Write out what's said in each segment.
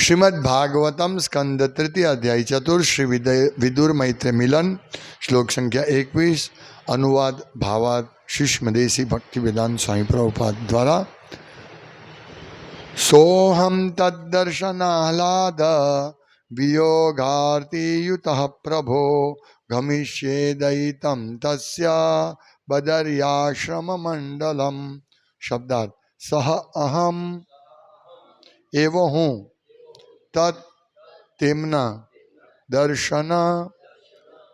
શ્રીમદ ભાગવતમ સ્કંદ તૃતીય અધ્યાય ચતુર શ્રી વિદય વિદુર મૈત્ર મિલન શ્લોક સંખ્યા એકવીસ અનુવાદ ભાવાદ શિષ્મદેશી ભક્તિ વેદાંત સ્વામી પ્રભુપાદ દ્વારા સોહમ તદ્દર્શનાહલાદ વિયોગાર્તિયુત પ્રભો ગમિષ્યે દયિતમ તસ્ય બદર્યાશ્રમમંડલમ શબ્દાર્થ સહ અહમ એવો હું તત તેમના દર્શન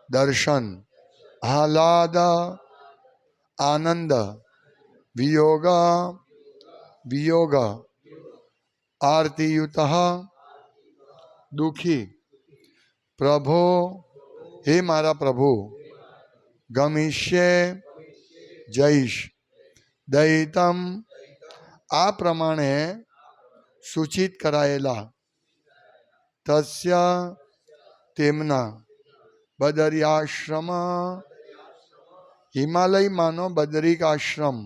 દર્શન, આહલાદ, આનંદ, વિયોગ વિયોગ, આરતીયુત, દુઃખી. પ્રભો, હે મારા પ્રભુ, ગમિષ્ય જઈશ. દયિતમ આ પ્રમાણે સૂચિત કરાયેલા તસ્ય તેમના બદરિયાશ્રમ હિમાલયમાંનો બદરિક આશ્રમ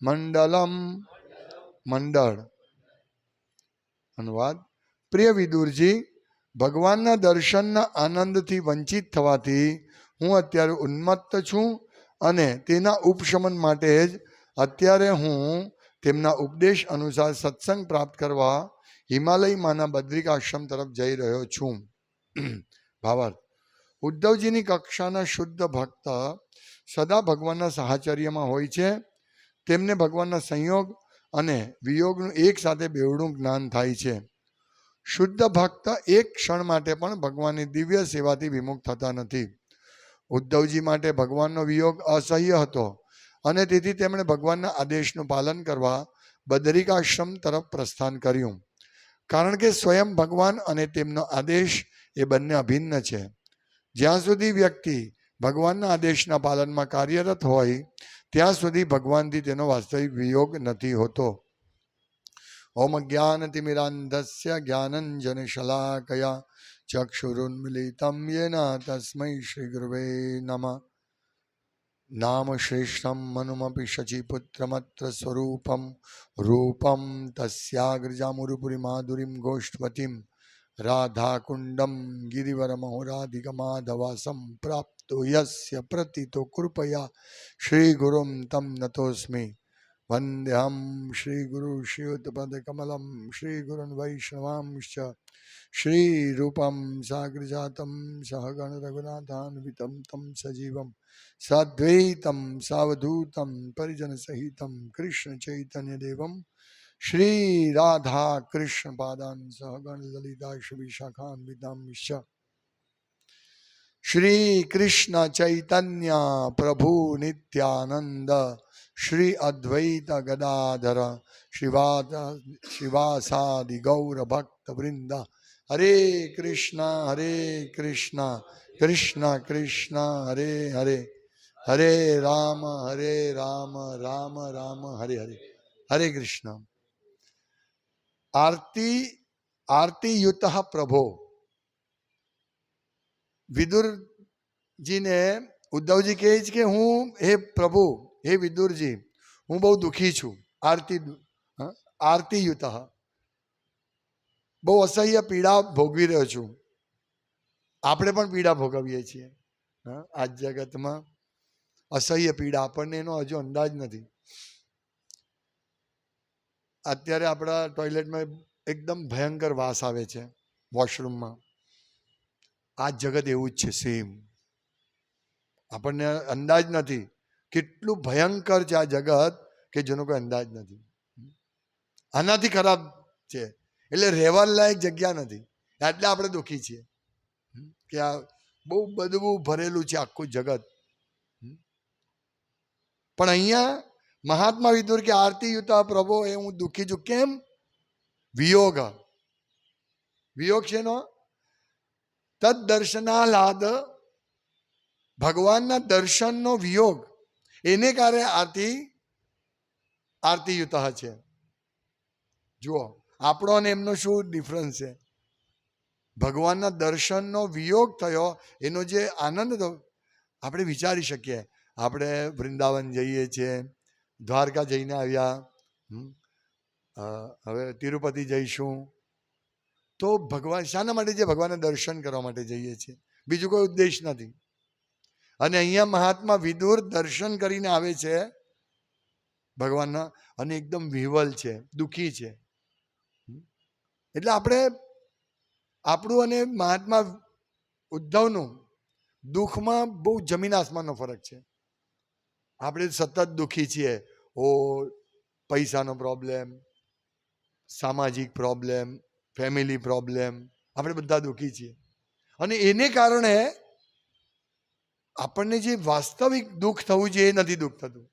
મંડલમ મંડળ અનુવાદ પ્રિય વિદુરજી ભગવાનના દર્શનના આનંદથી વંચિત થવાથી હું અત્યારે ઉન્મત્ત છું અને તેના ઉપશમન માટે જ અત્યારે હું તેમના ઉપદેશ અનુસાર સત્સંગ પ્રાપ્ત કરવા હિમાલયમાંના બદ્રિક આશ્રમ તરફ જઈ રહ્યો છું. ભાવાર્થ, ઉદ્ધવજીની કક્ષાના શુદ્ધ ભક્ત સદા ભગવાનના સાહચર્યમાં હોય છે. તેમને ભગવાનના સંયોગ અને વિયોગનું એક સાથે બેવડું જ્ઞાન થાય છે. શુદ્ધ ભક્ત એક ક્ષણ માટે પણ ભગવાનની દિવ્ય સેવાથી વિમુખ થતા નથી. ઉદ્ધવજી માટે ભગવાનનો વિયોગ અસહ્ય હતો અને તેથી તેમણે ભગવાનના આદેશનું પાલન કરવા બદરિકાશ્રમ તરફ પ્રસ્થાન કર્યું. કારણ કે સ્વયં ભગવાન અને તેમનો આદેશ એ બંને અભિન્ન છે. જ્યાં સુધી વ્યક્તિ ભગવાનના આદેશના પાલનમાં કાર્યરત હોય, ત્યાં સુધી ભગવાનથી તેનો વાસ્તવિક વિયોગ નથી હોતો. ઓમ જ્ઞાનતિમિરાંધસ્ય જ્ઞાનંજન શલાકયા ચક્ષુરુન્મિલિતમ યેના તસ્મૈ શ્રી ગુરવે નમઃ. નામ શ્રેષ્ઠમ મનુમપી શચીપુત્રમત્ર સ્વરૂપમ રૂપમ તસ્યાગ્રજામુરુપુરી માધુરીમ ગોષ્ઠવતીમ રાધાકુંડમ ગિરિવરમહોરાધિગમાધવાસમ પ્રાપ્તો યસ્ય પ્રતિતો કૃપયા શ્રીગુરુમ તમ નતોસ્મિ વંદ્યહમ શ્રીગુરુ શ્રીયુતપદકમલમ શ્રીગુરુન વૈષ્ણવાંશ્ચ શ્રીરૂપમ સાગ્રજાતમ સહગણ રઘુનાથાન્વિતમ તમ સજીવમ સાદ્વૈતમ સાવધૂતમ પરિજન સહિતમ કૃષ્ણ ચૈતન્ય દેવમ શ્રી રાધા કૃષ્ણ પાદાન સહગણ લલિતા શ્રી શાખાન્વિતાંશ્ચ શ્રી કૃષ્ણ ચૈતન્ય પ્રભુ નિત્યાનંદ શ્રી અદ્વૈત ગદાધર શિવાદ શિવાસાદિ ગૌર વૃંદ હરે કૃષ્ણ હરે કૃષ્ણ કૃષ્ણ કૃષ્ણ હરે હરે હરે રામ હરે રામ રામ રામ હરે હરે હરે કૃષ્ણ આરતી આરતીયુત પ્રભો વિદુરજીને ઉદ્ધવજી કહે છે કે હું હે પ્રભુ હે વિદુરજી હું બહુ દુઃખી છું આરતી આરતીયુત બહુ અસહ્ય પીડા ભોગવી રહ્યો છું. આપણે પણ પીડા ભોગવીએ છીએ. આ જગતમાં અસહ્ય પીડા આપણને એનો હજુ અંદાજ નથી. અત્યારે આપણા ટોયલેટમાં એકદમ ભયંકર વાસ આવે છે વોશરૂમમાં. આ જગત એવું જ છે સેમ આપણને અંદાજ નથી કેટલું ભયંકર છે આ જગત કે જેનો કોઈ અંદાજ નથી. આનાથી ખરાબ છે. એટલે રહેવા લાયક જગ્યા નથી. એટલે આપણે દુઃખી છીએ. કે આ બહુ બધું ભરેલું છે આખું જગત. પણ અહીંયા મહાત્મા વિદુર કે આરતી યુતા પ્રભો એ હું દુઃખી છું. કેમ? વિયોગ. વિયોગ છે નો તદ દર્શનાલાદ ભગવાનના દર્શનનો વિયોગ. એને કારણે આરતી આરતીયુત છે. જુઓ. આપણો અને એમનો શું ડિફરન્સ છે? ભગવાનના દર્શનનો વિયોગ થયો, એનો જે આનંદ હતો આપણે વિચારી શકીએ. આપણે વૃંદાવન જઈએ છીએ દ્વારકા જઈને આવ્યા હવે તિરુપતિ જઈશું. તો ભગવાન, શાના માટે જે ભગવાનના દર્શન કરવા માટે જઈએ છીએ? બીજું કોઈ ઉદ્દેશ નથી. અને અહીંયા મહાત્મા વિદુર દર્શન કરીને આવે છે, ભગવાનના, અને એકદમ વિહવલ છે, દુઃખી છે. એટલે આપણે આપણું અને મહાત્મા ઉદ્ધવનું દુઃખમાં બહુ જમીન આસમાનનો ફરક છે. આપણે સતત દુઃખી છીએ. ઓ, પૈસાનો પ્રોબ્લેમ સામાજિક પ્રોબ્લેમ ફેમિલી પ્રોબ્લેમ આપણે બધા દુઃખી છીએ. અને એને કારણે આપણને જે વાસ્તવિક દુઃખ થવું જોઈએ એ નથી દુઃખ થતું.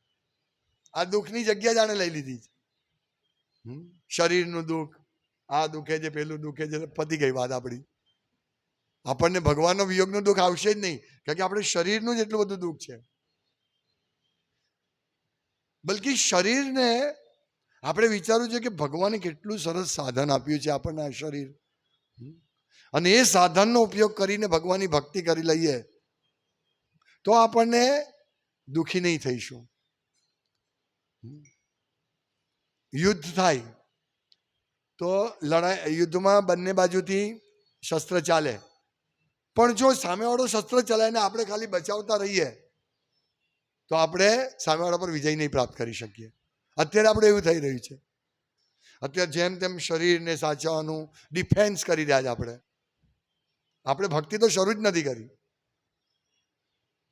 આ દુઃખની જગ્યા જાણે લઈ લીધી છે? શરીરનું દુઃખ આ દુઃખે છે, પેલું દુઃખે છે, પતી ગઈ વાત આપણી. આપણને ભગવાનનો વિયોગનું દુઃખ આવશે જ નહીં, કારણ કે આપણે શરીરનું જ એટલું બધું દુઃખ છે. બલકી શરીરને આપણે વિચારવું છે કે ભગવાને કેટલું સરસ સાધન આપ્યું છે આપણને આ શરીર. અને એ સાધનનો ઉપયોગ કરીને ભગવાનની ભક્તિ કરી લઈએ તો આપણને દુઃખી નહીં થઈશું. યુદ્ધ થાય. તો લડાઈ, યુદ્ધમાં બંને બાજુથી શસ્ત્ર ચાલે. પણ જો સામેવાળો શસ્ત્ર ચલાવીને આપણે ખાલી બચાવતા રહીએ, તો આપણે સામેવાળા પર વિજય નહીં પ્રાપ્ત કરી શકીએ. અત્યારે આપણે એવું થઈ રહ્યું છે. અત્યારે જેમ તેમ શરીરને સાચવવાનું ડિફેન્સ કરી રહ્યા છે આપણે. આપણે ભક્તિ તો શરૂ જ નથી કરી.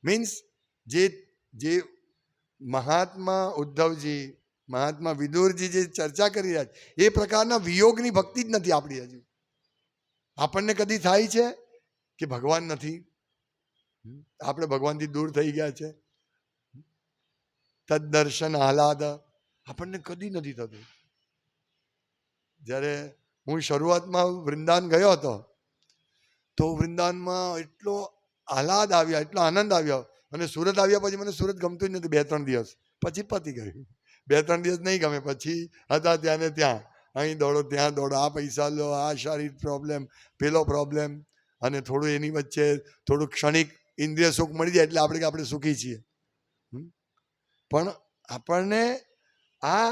મીન્સ જે જે મહાત્મા ઉદ્ધવજી મહાત્મા વિદુરજી જે ચર્ચા કરી રહ્યા છે, એ પ્રકારના વિયોગની ભક્તિ જ નથી આપણી હજુ. આપણને કદી થાય છે કે ભગવાન નથી? આપણે ભગવાનથી દૂર થઈ ગયા છે. તદર્શન આહલાદ. આપણને કદી નથી થતું. જ્યારે હું શરૂઆતમાં વૃંદાવન ગયો હતો, તો વૃંદાવનમાં એટલો આહલાદ આવ્યા, એટલો આનંદ આવ્યો. અને સુરત આવ્યા પછી મને સુરત ગમતું જ નથી બે ત્રણ દિવસ. પછી પતી ગયું. બે ત્રણ દિવસ નહીં ગમે, પછી હતા ત્યાં ને ત્યાં. અહીં દોડો, ત્યાં દોડો. આ પૈસા લો, આ શારીરિક પ્રોબ્લેમ પેલો પ્રોબ્લેમ અને થોડું એની વચ્ચે થોડું ક્ષણિક ઇન્દ્રિય સુખ મળી જાય એટલે આપણે કે આપણે સુખી છીએ. પણ આપણને આ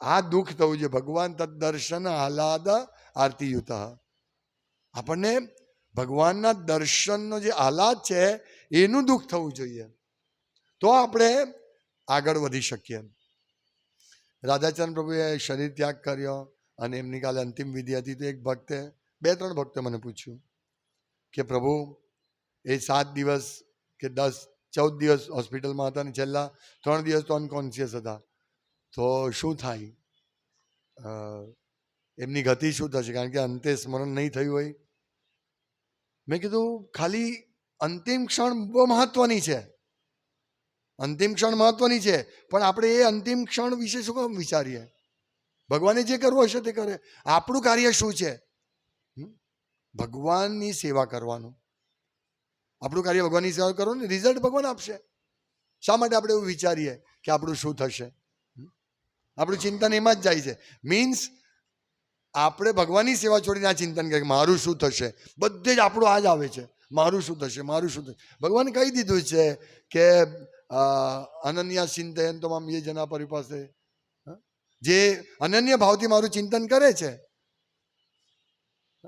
આ દુઃખ થવું છે ભગવાન તદ દર્શન આહલાદ આરતીયુત. આપણને ભગવાનના દર્શનનો જે આહલાદ છે, એનું દુઃખ થવું જોઈએ. તો આપણે આગળ વધી શકીએ રાધાચંદ્ર પ્રભુએ શરીર ત્યાગ કર્યો અને એમની કાલે અંતિમ વિધિ હતી તો એક ભક્તે, બે ત્રણ ભક્તે મને પૂછ્યું કે પ્રભુ, એ સાત દિવસ કે દસ, ચૌદ દિવસ હોસ્પિટલમાં હતા અને છેલ્લા ત્રણ દિવસ તો અનકોન્શિયસ હતા. તો શું થાય? એમની ગતિ શું થશે? કારણ કે અંતે સ્મરણ નહીં થયું હોય. મેં કીધું, ખાલી અંતિમ ક્ષણ બહુ મહત્વની છે. અંતિમ ક્ષણ મહત્વની છે. પણ આપણે એ અંતિમ ક્ષણ વિશે શું કામ વિચારીએ? ભગવાને જે કરવું હશે તે કરે. આપણું કાર્ય શું છે? ભગવાનની સેવા કરવાનું. આપણું કાર્ય ભગવાનની સેવા કરવાનું. રિઝલ્ટ ભગવાન આપશે. શા માટે આપણે એવું વિચારીએ કે આપણું શું થશે? આપણું ચિંતન એમાં જ જાય છે. મીન્સ આપણે ભગવાનની સેવા છોડીને આ ચિંતન કરીએ મારું શું થશે? બધે જ આપણું આ જ આવે છે. મારું શું થશે? મારું શું થશે? ભગવાન કહી દીધું છે કે અનન્યા ચિંતયન તો મામ એ જના પરિપાસે? જે અનન્ય ભાવથી મારું ચિંતન કરે છે,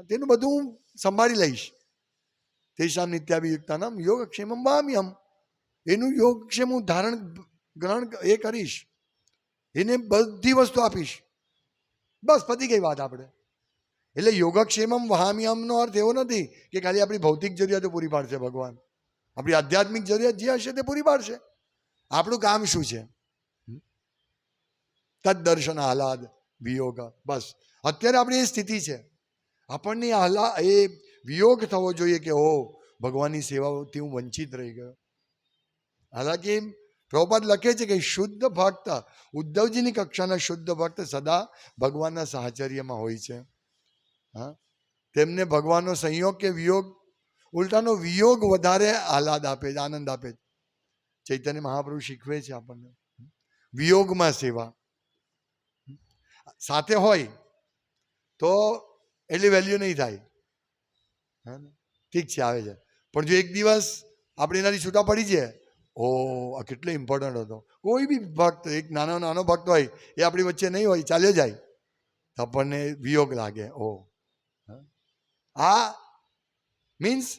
તેનું બધું હું સંભાળી લઈશ. તેશામ નિત્યાભિયુક્તાનામ યોગક્ષેમમ વામ્યમ એનું યોગક્ષેમ હું ધારણ, ગ્રહણ એ કરીશ. એને બધી વસ્તુ આપીશ. બસ પતી ગઈ વાત આપણે. એટલે યોગક્ષેમમ વહામ્યમનો અર્થ એવો નથી કે ખાલી આપણી ભૌતિક જરૂરિયાતો પૂરી પાડશે ભગવાન. આપણી આધ્યાત્મિક જરૂરિયાત જે હશે તે પૂરી પાડશે. આપણું કામ શું છે? તદર્શન દર્શન આહલાદ વિયોગ. બસ. અત્યારે આપણી એ સ્થિતિ છે. આપણને આહલા એ વિયોગ થવો જોઈએ કે ઓ ભગવાનની સેવાઓથી હું વંચિત રહી ગયો. હાલાકી પ્રભુપાદ લખે છે કે શુદ્ધ ભક્ત ઉદ્ધવજીની કક્ષાના શુદ્ધ ભક્ત સદા ભગવાનના સાહચર્યમાં હોય છે. હા? તેમને ભગવાનનો સંયોગ કે વિયોગ? ઉલટાનો વિયોગ વધારે આહલાદ આપે છે આનંદ આપે છે. ચૈતન્ય મહાપ્રભુ શીખવે છે આપણને. વિયોગમાં સેવા. સાથે હોય તો એટલી વેલ્યુ નહીં થાય? ઠીક છે, આવે છે. પણ જો એક દિવસ આપણે એનાથી છૂટા પડી જઈએ, ઓ, આ કેટલો ઇમ્પોર્ટન્ટ હતો. કોઈ બી ભક્ત, એક નાનો નાનો ભક્ત હોય, એ આપણી વચ્ચે નહીં હોય, ચાલ્યો જાય. તો આપણને વિયોગ લાગે, ઓ. આ મીન્સ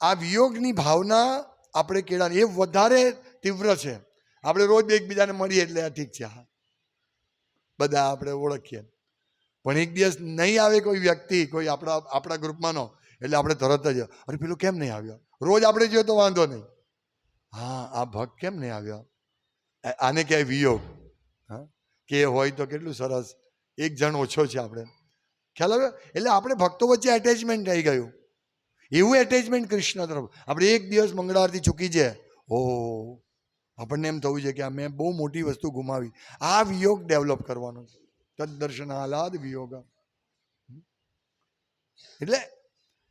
આ વિયોગની ભાવના આપણે કેળાની. એ વધારે તીવ્ર છે. આપણે રોજ એકબીજાને મળીએ એટલે આ ઠીક છે. હા. બધા આપણે ઓળખીએ. પણ એક દિવસ નહીં આવે કોઈ વ્યક્તિ, કોઈ આપણા આપણા ગ્રુપમાંનો, એટલે આપણે તરત જ, અરે પેલું કેમ નહીં આવ્યો? રોજ આપણે જોઈએ તો વાંધો નહીં. હા, આ ભક્ત કેમ નહીં આવ્યો? આને ક્યાંય વિયોગ. હા. કે હોય તો કેટલું સરસ. એક જણ ઓછો છે આપણે. ખ્યાલ આવ્યો? એટલે આપણે ભક્તો વચ્ચે એટેચમેન્ટ થઈ ગયું. એવું એટેચમેન્ટ કૃષ્ણ તરફ. આપણે એક દિવસ મંગળવારથી ચૂકી જાય ઓ આપણને એમ થવું છે કે આ મેં બહુ મોટી વસ્તુ ગુમાવી. આ વિયોગ ડેવલપ કરવાનો છે. તદ્દર્શન આહલાદ વિયોગ એટલે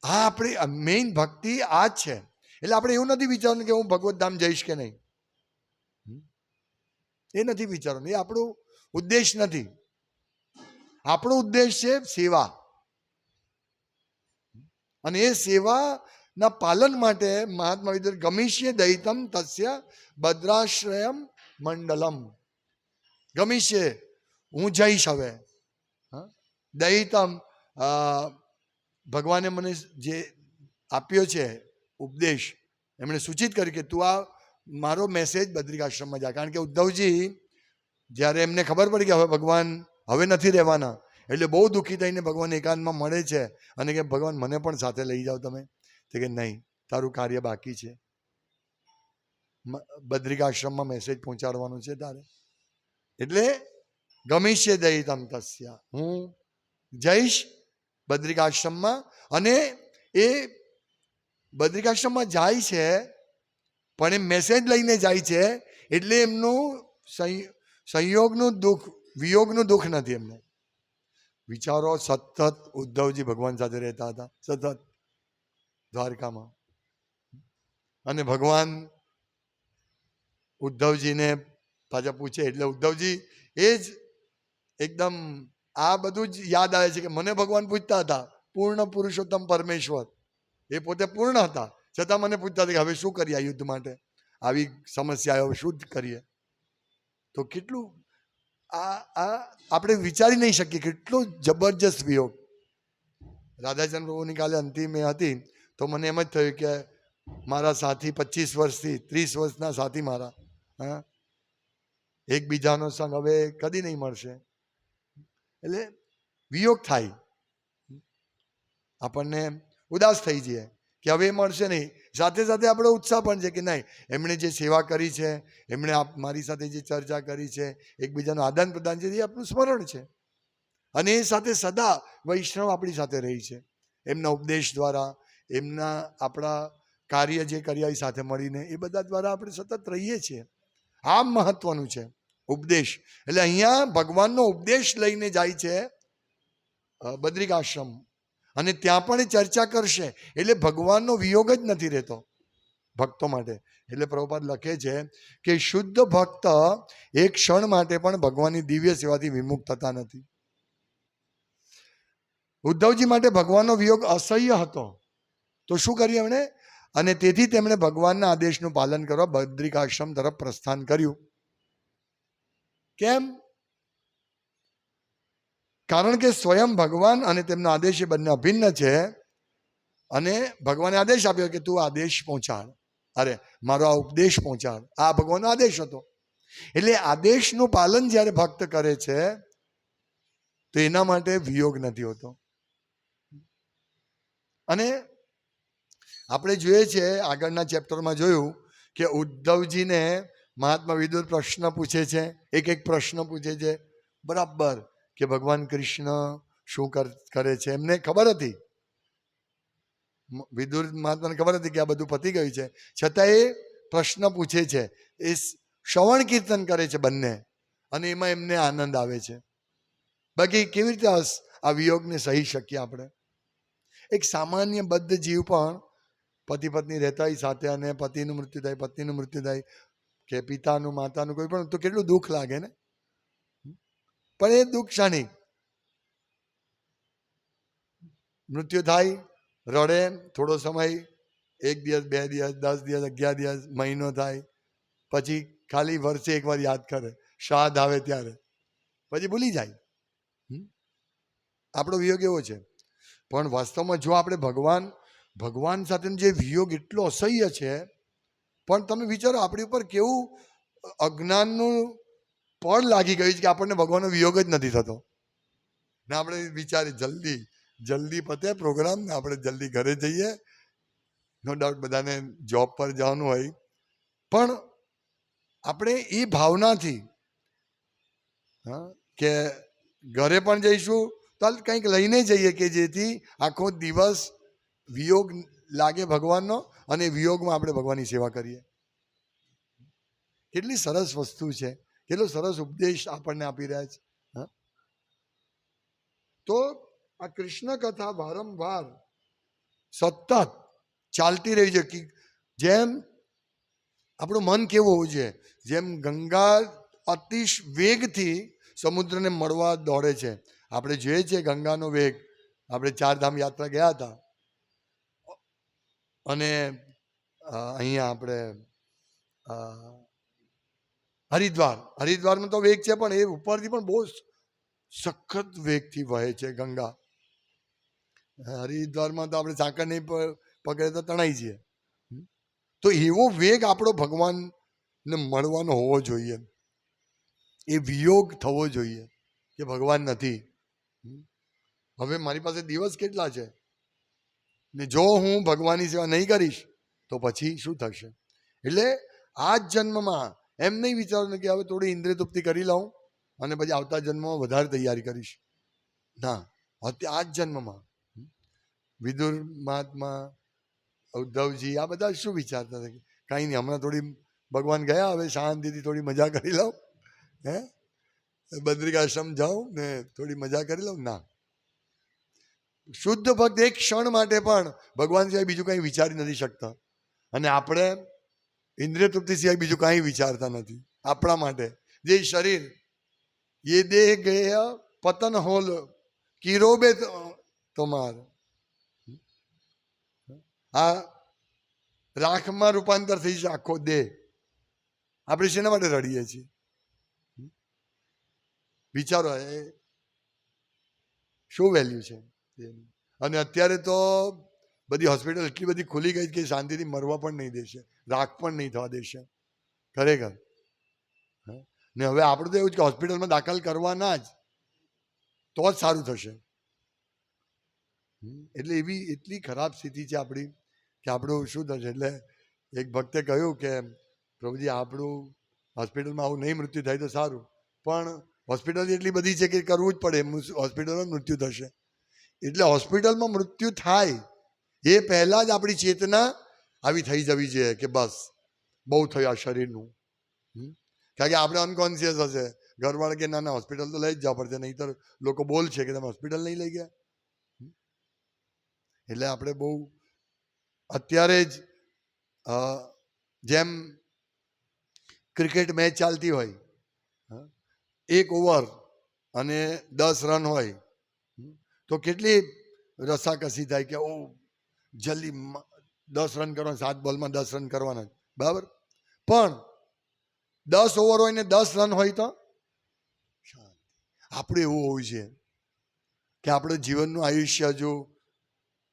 આ આપણી મેઇન ભક્તિ આ જ છે. એટલે આપણે એવું નથી વિચારવાનું કે હું ભગવત ધામ જઈશ કે નહીં. એ નથી વિચારવાનું. એ આપણો ઉદ્દેશ નથી. આપણો ઉદ્દેશ છે સેવા. અને એ સેવાના પાલન માટે મહાત્મા વિદ્ય ગમિષ્ય દૈતમ તસ્ય ભદ્રાશ્રયમ મંડલમ. ગમિષ્ય, હું જઈશ હવે? દૈતમ ભગવાને મને જે આપ્યો છે ઉપદેશ, એમણે સૂચિત કર્યું કે તું આ મારો મેસેજ બદ્રિકાશ્રમમાં જા. કારણ કે ઉદ્ધવજી, જ્યારે એમને ખબર પડી કે હવે ભગવાન હવે નથી રહેવાના એટલે બહુ દુઃખી થઈને ભગવાન એકાંતમાં મળે છે અને કે ભગવાન મને પણ સાથે લઈ જાઓ તમે. તો કે નહીં, તારું કાર્ય બાકી છે. બદ્રિકાશ્રમમાં મેસેજ પહોંચાડવાનું છે તારે. એટલે ગમીશે તમ તસ્યા. હું જઈશ બદ્રિકાશ્રમમાં અને એ બદ્રિકાશ્રમમાં જાય છે, પણ એ મેસેજ લઈને જાય છે, એટલે એમનું સંયોગનું દુઃખ, વિયોગનું દુઃખ નથી એમને. વિચારો સતત ઉદ્ધવજી ભગવાન સાથે રહેતા હતા, સતત દ્વારકામાં. અને ભગવાન ઉદ્ધવજીને પાછા પૂછે, એટલે ઉદ્ધવજી એ જ એકદમ આ બધું જ યાદ આવે છે કે મને ભગવાન પૂછતા હતા, પૂર્ણ પુરુષોત્તમ પરમેશ્વર. એ પોતે પૂર્ણ હતા. છતાં મને પૂછતા હતા કે હવે શું કરીએ યુદ્ધ માટે? આવી સમસ્યા, હવે શું કરીએ? તો કેટલું આ આ આપણે વિચારી નહીં શકીએ કેટલો જબરજસ્ત વિયોગ. રાધાચંદ્ર પ્રભુની કાલે અંતિમ હતી તો મને એમ જ થયું કે મારા સાથી પચીસ વર્ષથી, ત્રીસ વર્ષના સાથી મારા, હા? એકબીજાનો સંગ હવે કદી નહીં મળશે. એટલે વિયોગ થાય. આપણને ઉદાસ થઈ જઈએ. કે હવે મળશે નહીં. સાથે સાથે આપણો ઉત્સાહ પણ છે કે નહીં, એમણે જે સેવા કરી છે, એમણે આપ- મારી સાથે જે ચર્ચા કરી છે, એકબીજાનું આદાન પ્રદાન છે, એ આપણું સ્મરણ છે. અને એ સાથે સદા વૈષ્ણવ આપણી સાથે રહી છે. એમના ઉપદેશ દ્વારા, એમના આપણા કાર્ય જે કર્યા એ સાથે મળીને એ બધા દ્વારા આપણે સતત રહીએ છીએ. આ મહત્વનું છે. ઉપદેશ. એટલે અહીંયા ભગવાનનો ઉપદેશ લઈને જાય છે બદ્રિકાશ્રમ. અને ત્યાં પણ એ ચર્ચા કરશે. એટલે ભગવાનનો વિયોગ જ નથી રહેતો ભક્તો માટે. એટલે પ્રભુપાદ લખે છે કે શુદ્ધ ભક્ત એક ક્ષણ માટે પણ ભગવાનની દિવ્ય સેવાથી વિમુખ થતા નથી. ઉદ્ધવજી માટે ભગવાનનો વિયોગ અસહ્ય હતો. તો શું કર્યું એમણે? અને તેથી તેમણે ભગવાનના આદેશનું પાલન કરવા બદ્રિકાશ્રમ તરફ પ્રસ્થાન કર્યું. કેમ? કારણ કે સ્વયં ભગવાન અને તેમનો આદેશ એ બંને અભિન્ન છે. અને ભગવાને આદેશ આપ્યો કે તું આદેશ પહોંચાડ. અરે, મારો આ ઉપદેશ પહોંચાડ. આ ભગવાનનો આદેશ હતો. એટલે આદેશનું પાલન જ્યારે ભક્ત કરે છે, તો એના માટે વિયોગ નથી હોતો. અને આપણે જોઈએ છે, આગળના ચેપ્ટરમાં જોયું કે ઉદ્ધવજીને મહાત્મા વિદુર પ્રશ્ન પૂછે છે. એક એક પ્રશ્ન પૂછે છે. બરાબર. કે ભગવાન કૃષ્ણ શું કર- છે? એમને ખબર હતી. વિદુર મહાત્માને ખબર હતી કે આ બધું પતી ગયું છે. છતાં એ પ્રશ્ન પૂછે છે. એ શ્રવણ કીર્તન કરે છે બંને. અને એમાં એમને આનંદ આવે છે. બાકી કેવી રીતે આ વિયોગને સહી શકીએ આપણે? એક સામાન્ય બદ્ધ જીવ પણ પતિ પત્ની રહેતા હોય સાથે અને પતિનું મૃત્યુ થાય, પત્નીનું મૃત્યુ થાય, કે પિતાનું, માતાનું કોઈ પણ, તો કેટલું દુઃખ લાગે ને? પણ એ દુઃખ શાની મૃત્યુ થાય, રડે, થોડો સમય, એક દિવસ, બે દિવસ, દસ દિવસ, અગિયાર દિવસ, મહિનો થાય, પછી ખાલી વર્ષે એકવાર યાદ કરે શાદ આવે ત્યારે, પછી ભૂલી જાય? આપણો વિયોગ એવો છે. પણ વાસ્તવમાં જો આપણે ભગવાન ભગવાન સાથેનો જે વિયોગ એટલો અસહ્ય છે, પણ તમે વિચારો આપણી ઉપર કેવું અજ્ઞાનનું પળ લાગી ગયું છે કે આપણને ભગવાનનો વિયોગ જ નથી થતો. ને, આપણે વિચારી જલ્દી જલ્દી પતે પ્રોગ્રામ, ને આપણે જલ્દી ઘરે જઈએ. નો ડાઉટ બધાને જોબ પર જવાનું હોય. પણ આપણે એ ભાવનાથી, હા, કે ઘરે પણ જઈશું, તો કંઈક લઈને જઈએ કે જેથી આખો દિવસ વિયોગ લાગે ભગવાનનો અને વિયોગમાં આપણે ભગવાનની સેવા કરીએ. કેટલી સરસ વસ્તુ છે. કેટલો સરસ ઉપદેશ આપણને આપી રહ્યા છે? તો આ કૃષ્ણ કથા વારંવાર સતત ચાલતી રહી છે કે જેમ આપણું મન કેવું હોવું જોઈએ, જેમ ગંગા અતિશ વેગથી સમુદ્રને મળવા દોડે છે. આપણે જોઈએ છીએ ગંગાનો વેગ. આપણે ચારધામ યાત્રા ગયા હતા. અને અહીંયા આપણે હરિદ્વાર. હરિદ્વારમાં તો વેગ છે, પણ એ ઉપરથી પણ બહુ સખત વેગથી વહે છે ગંગા. હરિદ્વારમાં તો આપણે સાંકળ નહીં પકડે તો તણાઈ જઈએ. તો એવો વેગ આપણો ભગવાનને મળવાનો હોવો જોઈએ. એ વિયોગ થવો જોઈએ કે ભગવાન નથી. હવે મારી પાસે દિવસ કેટલા છે? ને જો હું ભગવાનની સેવા નહીં કરીશ, તો પછી શું થશે? એટલે આ જન્મમાં એમ નહીં વિચારવાનું કે હવે થોડી ઇન્દ્રિય તૃપ્તિ કરી લઉં અને પછી આવતા જન્મમાં વધારે તૈયારી કરીશ. ના અત્યારે આ જ જન્મમાં વિદુર મહાત્મા, ઉદ્ધવજી, આ બધા શું વિચારતા હતા કાંઈ નહીં, હમણાં થોડી ભગવાન ગયા, હવે શાંતિથી થોડી મજા કરી લઉં, હે? બદ્રિકાશ્રમ જાઉં ને થોડી મજા કરી લઉં? ના. શુદ્ધ ભક્ત એક ક્ષણ માટે પણ ભગવાન સિવાય બીજું કંઈ વિચારી નથી શકતા. અને આપણે ઇન્દ્રિય તૃપ્તિ સિવાય બીજું કાંઈ વિચારતા નથી. આપણા માટે. જે શરીર, એ દેહ ગયા પતન હોલ કિરોબે તમાર. આ રાખમાં રૂપાંતર થઈ છે આખો દેહ. આપણે શેના માટે રડીએ છીએ? વિચારો, એ શું વેલ્યુ છે? અને અત્યારે તો બધી હોસ્પિટલ એટલી બધી ખુલી ગઈ કે શાંતિથી મરવા પણ નહીં દેશે, રાખ પણ નહીં થવા દેશે. ખરેખર? ને હવે આપણે તો એવું છે કે હોસ્પિટલમાં દાખલ કરવાના જ, તો જ સારું થશે. એટલે એવી એટલી ખરાબ સ્થિતિ છે આપણી કે આપણું શું થશે? એટલે એક ભક્તે કહ્યું કે, પ્રભુજી, આપણું હોસ્પિટલમાં આવું નહીં મૃત્યુ થાય તો સારું. પણ હોસ્પિટલ એટલી બધી છે કે કરવું જ પડે હોસ્પિટલમાં મૃત્યુ થશે. એટલે હોસ્પિટલમાં મૃત્યુ થાય એ પહેલાં જ આપણી ચેતના આવી થઈ જવી જોઈએ કે બસ, બહુ થયું આ શરીરનું. કારણ કે આપણે અનકોન્શિયસ હશે. ઘરવાળા કે ના ના હોસ્પિટલ તો લઈ જ જવા પડશે, નહીંતર લોકો બોલ છે કે તમે હોસ્પિટલ નહીં લઈ ગયા. એટલે આપણે બહુ અત્યારે જ જેમ ક્રિકેટ મેચ ચાલતી હોય એક ઓવર અને દસ રન હોય તો કેટલી રસાકસી થાય કે ઓ જલ્દી દસ રન કરવાના, સાત બોલમાં દસ રન કરવાના. બરાબર? પણ દસ ઓવર હોય ને દસ રન હોય તો આપણે એવું હોવું છે કે આપણે જીવનનું આયુષ્ય હજુ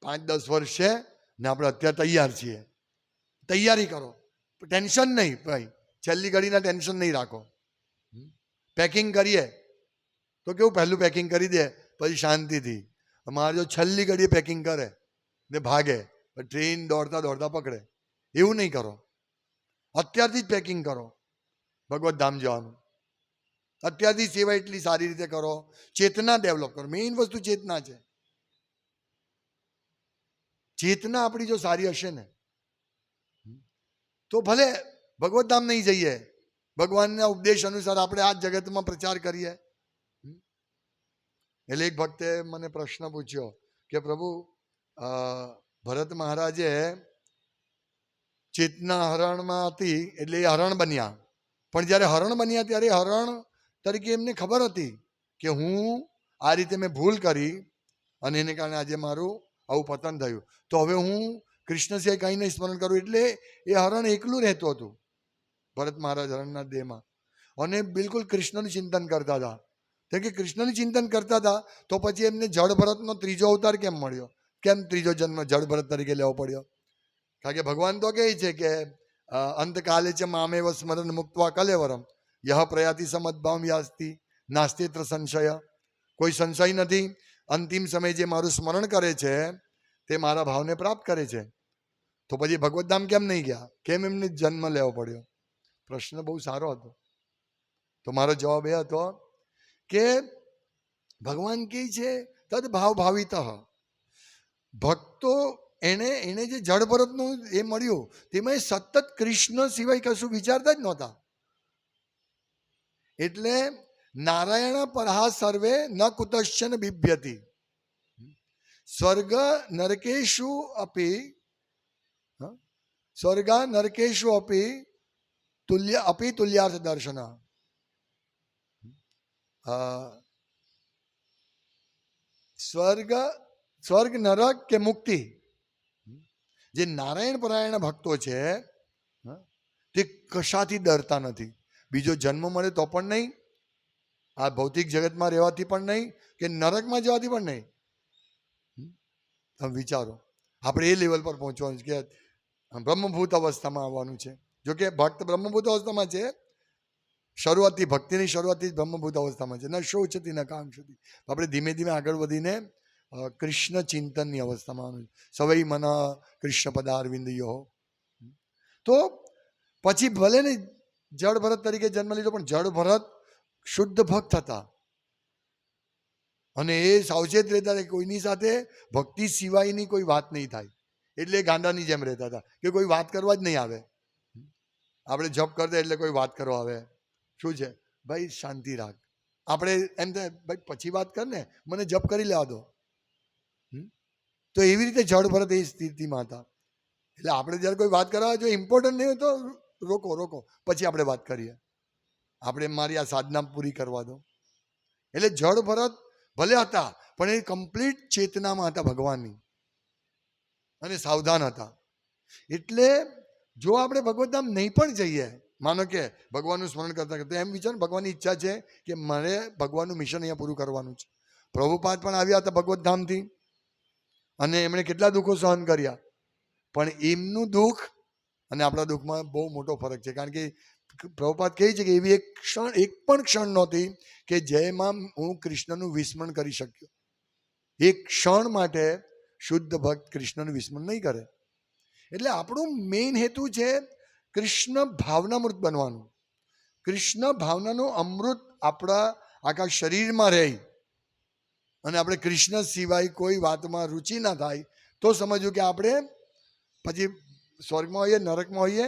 પાંચ દસ વર્ષ છે ને આપણે અત્યારે તૈયાર છીએ. તૈયારી કરો. ટેન્શન નહીં ભાઈ. છેલ્લી ઘડીના ટેન્શન નહીં રાખો. પેકિંગ કરીએ. તો કેવું પહેલું પેકિંગ કરી દે, પછી શાંતિથી. મારે જો છેલ્લી ઘડીએ પેકિંગ કરે. ને ભાગે ટ્રેન દોડતા દોડતા પકડે. એવું નહીં કરો. અત્યારથી જ પેકિંગ કરો. ભગવત ધામ જવાનું. અત્યારથી સેવા એટલી સારી રીતે કરો. ચેતના ડેવલપ કરો. મેઇન વસ્તુ ચેતના છે. ચેતના આપણી જો સારી હશે ને, તો ભલે ભગવત ધામ નહીં જઈએ, ભગવાનના ઉપદેશ અનુસાર આપણે આ જગતમાં પ્રચાર કરીએ. એટલે એક ભક્તે મને પ્રશ્ન પૂછ્યો કે પ્રભુ ભરત મહારાજે ચેતના હરણમાં હતી એટલે એ હરણ બન્યા. પણ જ્યારે હરણ બન્યા ત્યારે હરણ તરીકે એમને ખબર હતી કે હું આ રીતે મેં ભૂલ કરી અને એને કારણે આજે મારું આવું પતન થયું. તો હવે હું કૃષ્ણ સિવાય કંઈ નહીં સ્મરણ કરું એટલે એ હરણ એકલું રહેતું હતું, ભરત મહારાજ હરણના દેહમાં. અને બિલકુલ કૃષ્ણનું ચિંતન કરતા હતા. કેમ કે કૃષ્ણનું ચિંતન કરતા હતા, તો પછી એમને જળ ભરતનો ત્રીજો અવતાર કેમ મળ્યો? કેમ ત્રીજો જન્મ જળ ભરત તરીકે લેવો પડ્યો? કારણ કે ભગવાન તો કહે છે કે અ, અંતકાલે છે મામેવ સ્મરણ મુક્તવા કલેવરમ. યહ પ્રયાતિ સમદભાવ યાસ્તિ નાસ્તિત્ર સંશય. કોઈ સંશય નથી. અંતિમ સમયે જે મારું સ્મરણ કરે છે તે મારા ભાવને પ્રાપ્ત કરે છે. તો પછી ભગવતધામ કેમ નહીં ગયા? કેમ એમને જન્મ લેવો પડ્યો? પ્રશ્ન બહુ સારો હતો. તો મારો જવાબ એ હતો કે ભગવાન કહે છે તદ ભાવ ભાવિત. ભક્તો એને એને જે જળ ભરતનું એ મળ્યું, તેમાં એ સતત કૃષ્ણ સિવાય કશું વિચારતા જ નહોતા. એટલે નારાયણ પરહા સર્વે ન કુતશ્ચન બિભ્યતી. સ્વર્ગ નરકેશુ અપી સ્વર્ગ નરકેશુ અપી, તુલ્ય, અપી તુલ્યાર્થ દર્શન. સ્વર્ગ સ્વર્ગ, નરક કે મુક્તિ? જે નારાયણ પરાયણ ભક્તો છે તે કશાથી ડરતા નથી. બીજો જન્મ મળે તો પણ નહીં. આ ભૌતિક જગતમાં રહેવાથી પણ નહીં કે નરકમાં જવાથી પણ નહીં? તમે વિચારો. આપણે એ લેવલ પર પહોંચવાનું છે કે બ્રહ્મભૂત અવસ્થામાં આવવાનું છે. જો કે ભક્ત બ્રહ્મભૂત અવસ્થામાં છે. શરૂઆતથી ભક્તિની શરૂઆતથી જ બ્રહ્મભૂત અવસ્થામાં છે. ન શોચતી, ન કામ સુધી આપણે ધીમે ધીમે આગળ વધીને કૃષ્ણ ચિંતનની અવસ્થામાં. સવૈ મન કૃષ્ણ પદારવિંદયો તો પછી ભલે ને જળ ભરત તરીકે જન્મ લીધો, પણ જળ ભરત શુદ્ધ ભક્ત હતા. અને એ સાવચેત રહેતા હતા કોઈની સાથે ભક્તિ સિવાયની કોઈ વાત નહીં થાય. એટલે ગાંડાની જેમ રહેતા હતા, કે કોઈ વાત કરવા જ નહીં આવે. આપણે જપ કરતા એટલે કોઈ વાત કરવા આવે. શું છે? ભાઈ શાંતિ રાખ. આપણે એમ થાય, ભાઈ, પછી વાત કર ને, મને જપ કરી લેવા દો? તો એવી રીતે જળ ભરત એ સ્થિતિમાં હતા. એટલે આપણે જ્યારે કોઈ વાત કરવા જો ઇમ્પોર્ટન્ટ નહીં હોય તો રોકો રોકો. પછી આપણે વાત કરીએ. આપણે મારી આ સાધના પૂરી કરવા દો. એટલે જળ ભરત ભલે હતા, પણ એ કમ્પ્લીટ ચેતનામાં હતા ભગવાનની. અને સાવધાન હતા. એટલે જો આપણે ભગવતધામ નહીં પણ જઈએ, માનો કે ભગવાનનું સ્મરણ કરતા કરતા એમ વિચાર ભગવાનની ઈચ્છા છે કે મારે ભગવાનનું મિશન અહીંયા પૂરું કરવાનું છે. પ્રભુપાદ પણ આવ્યા હતા ભગવતધામથી અને એમણે કેટલા દુઃખો સહન કર્યા. પણ એમનું દુઃખ અને આપણા દુઃખમાં બહુ મોટો ફરક છે. કારણ કે પ્રભુપાદ કહે છે કે એવી એક ક્ષણ, એક પણ ક્ષણ નહોતી કે જેમાં હું કૃષ્ણનું વિસ્મરણ કરી શક્યો. એક ક્ષણ માટે શુદ્ધ ભક્ત કૃષ્ણનું વિસ્મરણ નહીં કરે. એટલે આપણું મેઇન હેતુ છે કૃષ્ણ ભાવનામૃત બનવાનું. કૃષ્ણ ભાવનાનું અમૃત આપણા, આખા શરીરમાં રહે. અને આપણે કૃષ્ણ સિવાય કોઈ વાતમાં રુચિ ના થાય, તો સમજવું કે આપણે પછી સ્વર્ગમાં હોઈએ, નરકમાં હોઈએ,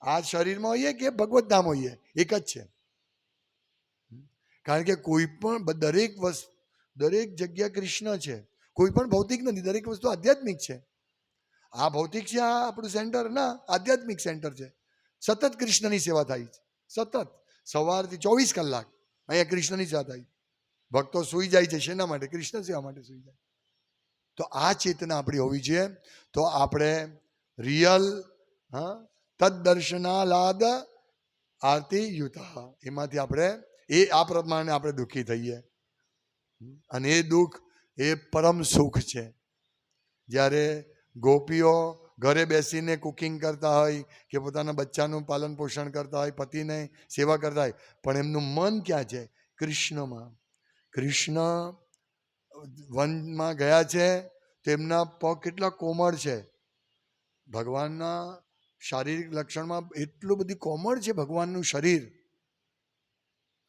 આ શરીરમાં હોઈએ કે ભગવત ધામ હોઈએ, એક જ છે. કારણ કે કોઈ પણ દરેક વસ્તુ દરેક જગ્યા કૃષ્ણ છે. કોઈ પણ ભૌતિક નથી, દરેક વસ્તુ આધ્યાત્મિક છે. આ ભૌતિક છે, આ આપણું સેન્ટર, ના, આધ્યાત્મિક સેન્ટર છે. સતત કૃષ્ણની સેવા થાય છે. સતત. સવારથી ચોવીસ કલાક અહીંયા કૃષ્ણની સેવા થાય ભક્તો સૂઈ જાય છે. શેના માટે? કૃષ્ણ સેવા માટે સૂઈ જાય. તો આ ચેતના આપણી હોવી જોઈએ. તો આપણે રિયલ, હા તદર્શનાલાદ આરતી યુતા. એમાંથી આપણે, એ, આ પ્રમાણે આપણે દુઃખી થઈએ. અને એ દુઃખ, એ પરમ સુખ છે. જ્યારે ગોપીઓ ઘરે બેસીને કુકિંગ કરતા હોય, કે પોતાના બચ્ચાનું પાલન પોષણ કરતા હોય, પતિને સેવા કરતા હોય, પણ એમનું મન ક્યાં છે? કૃષ્ણમાં. કૃષ્ણ વનમાં ગયા છે, તેમના પગ કેટલા કોમળ છે. ભગવાનના શારીરિક લક્ષણમાં એટલું બધી કોમળ છે ભગવાનનું શરીર.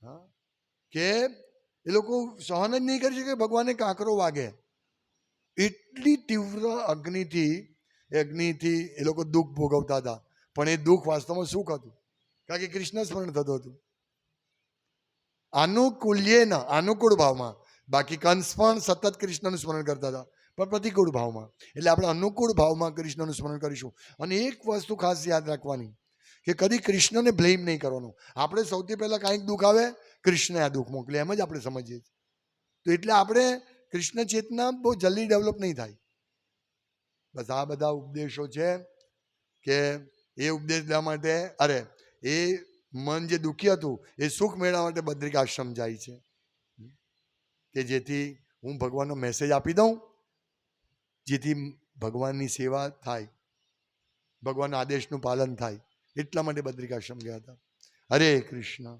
હા? કે એ લોકો સહન જ નહીં કરી શકે, ભગવાનને કાંકરો વાગે. એટલી તીવ્ર અગ્નિથી એ અગ્નિથી એ લોકો દુઃખ ભોગવતા હતા. પણ એ દુઃખ વાસ્તવમાં સુખ હતું કારણ કે કૃષ્ણ સ્મરણ થતું હતું. અનુકૂલ્યે ન અનુકૂળ ભાવમાં. બાકી કંસ પણ સતત કૃષ્ણનું સ્મરણ કરતા હતા, પણ પ્રતિકૂળ ભાવમાં. એટલે આપણે અનુકૂળ ભાવમાં કૃષ્ણનું સ્મરણ કરીશું. અને એક વસ્તુ ખાસ યાદ રાખવાની, કે કદી કૃષ્ણને બ્લેમ નહીં કરવાનું. આપણે સૌથી પહેલાં કાંઈક દુઃખ આવે, કૃષ્ણએ આ દુઃખ મોકલે. એમ જ આપણે સમજીએ તો એટલે આપણે કૃષ્ણ ચેતના બહુ જલ્દી ડેવલપ નહીં થાય. બસ આ બધા ઉપદેશો છે, કે એ ઉપદેશ લેવા માટે, અરે, એ મન જે દુઃખી હતું, એ સુખ મેળવવા માટે બદ્રિક આશ્રમ જાય છે. કે જેથી હું ભગવાનનો મેસેજ આપી દઉં, જેથી ભગવાનની સેવા થાય, ભગવાનના આદેશનું પાલન થાય, એટલા માટે બદ્રિકાશ્રમ ગયા હતા. હરે કૃષ્ણ.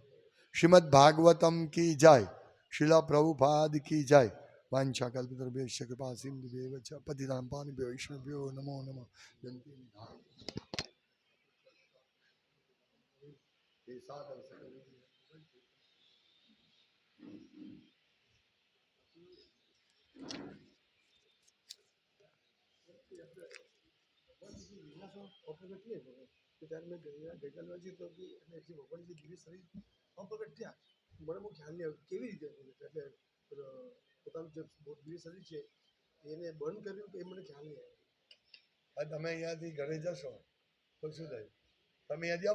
શ્રીમદ ભાગવતમ કી જાય. શિલા પ્રભુપાદ કી જાય. વાંછા કલ્પતરુભ્ય કૃપા સિંધુ પતિ ચ પતિતામ પાનભ્યો ઈશ્વરભ્યો નમો નમઃ. એ તો ત્યારે ખ્યાલ નહીં આવ્યો કેવી રીતે પોતાનું જે દિવ્ય છે. એને બંધ કર્યું કે એ મને ખ્યાલ નહીં આવ્યો તમે અહીંયાથી ઘરે જશો તો શું થાય? તમે અહીંયાથી